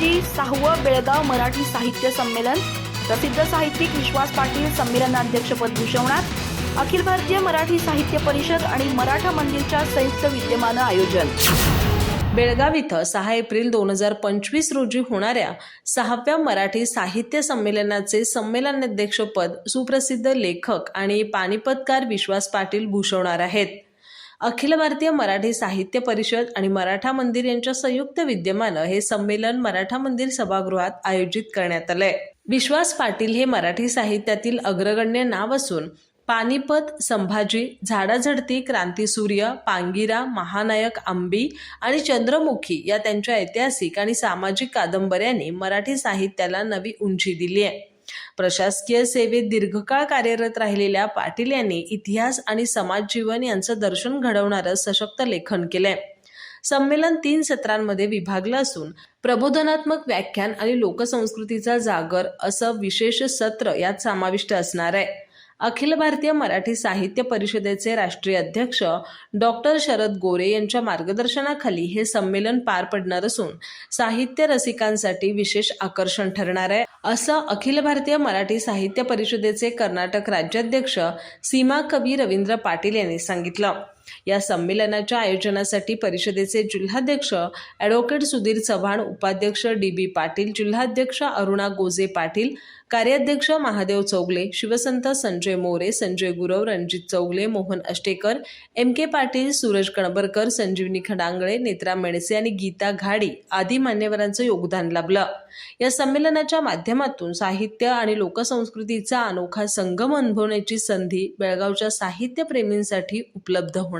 रोजी सहावं बेळगाव मराठी साहित्य संमेलन प्रसिद्ध साहित्यिक विश्वास पाटील संमेलनाध्यक्षपद भूषवणार अखिल भारतीय मराठी साहित्य परिषद आणि मराठा मंदिरच्या संयुक्त विद्यमानं आयोजन. बेळगाव इथं सहा एप्रिल दोन हजार पंचवीस रोजी होणाऱ्या सहाव्या मराठी साहित्य संमेलनाचे संमेलनाध्यक्षपद सुप्रसिद्ध लेखक आणि पानिपतकार विश्वास पाटील भूषवणार आहेत. अखिल भारतीय मराठी साहित्य परिषद आणि मराठा मंदिर यांच्या संयुक्त विद्यमानं हे संमेलन मराठा मंदिर सभागृहात आयोजित करण्यात आलंय. विश्वास पाटील हे मराठी साहित्यातील अग्रगण्य नाव असून पानिपत संभाजी झाडाझडती क्रांतीसूर्य पांगिरा महानायक आंबी आणि चंद्रमुखी या त्यांच्या ऐतिहासिक आणि सामाजिक कादंबऱ्यांनी मराठी साहित्याला नवी उंची दिली आहे. प्रशासकीय सेवेत दीर्घकाळ कार्यरत राहिलेल्या पाटील यांनी इतिहास आणि समाज जीवन यांचं दर्शन घडवणारं सशक्त लेखन केलंय. संमेलन तीन सत्रांमध्ये विभागलं असून प्रबोधनात्मक व्याख्यान आणि लोकसंस्कृतीचा जागर असं विशेष सत्र यात समाविष्ट असणार आहे. अखिल भारतीय मराठी साहित्य परिषदेचे राष्ट्रीय अध्यक्ष डॉक्टर शरद गोरे यांच्या मार्गदर्शनाखाली हे संमेलन पार पडणार असून साहित्य रसिकांसाठी विशेष आकर्षण ठरणार आहे. असं अखिल भारतीय मराठी साहित्य परिषदेचे कर्नाटक राज्याध्यक्ष सीमा कवी रवींद्र पाटील यांनी सांगितलं. या संमेलनाच्या आयोजनासाठी परिषदेचे जिल्हाध्यक्ष ॲडव्होकेट सुधीर चव्हाण उपाध्यक्ष डी बी पाटील जिल्हाध्यक्ष अरुणा गोजे पाटील कार्याध्यक्ष महादेव चौगले शिवसंत संजय मोरे संजय गुरव रणजित चौगले मोहन अष्टेकर एम के पाटील सूरज कणबरकर संजीवनी खडांगळे नेत्रा मेणसे आणि गीता घाडी आदी मान्यवरांचं योगदान लाभलं. या संमेलनाच्या माध्यमातून साहित्य आणि लोकसंस्कृतीचा अनोखा संगम अनुभवण्याची संधी बेळगावच्या साहित्यप्रेमींसाठी उपलब्ध होणार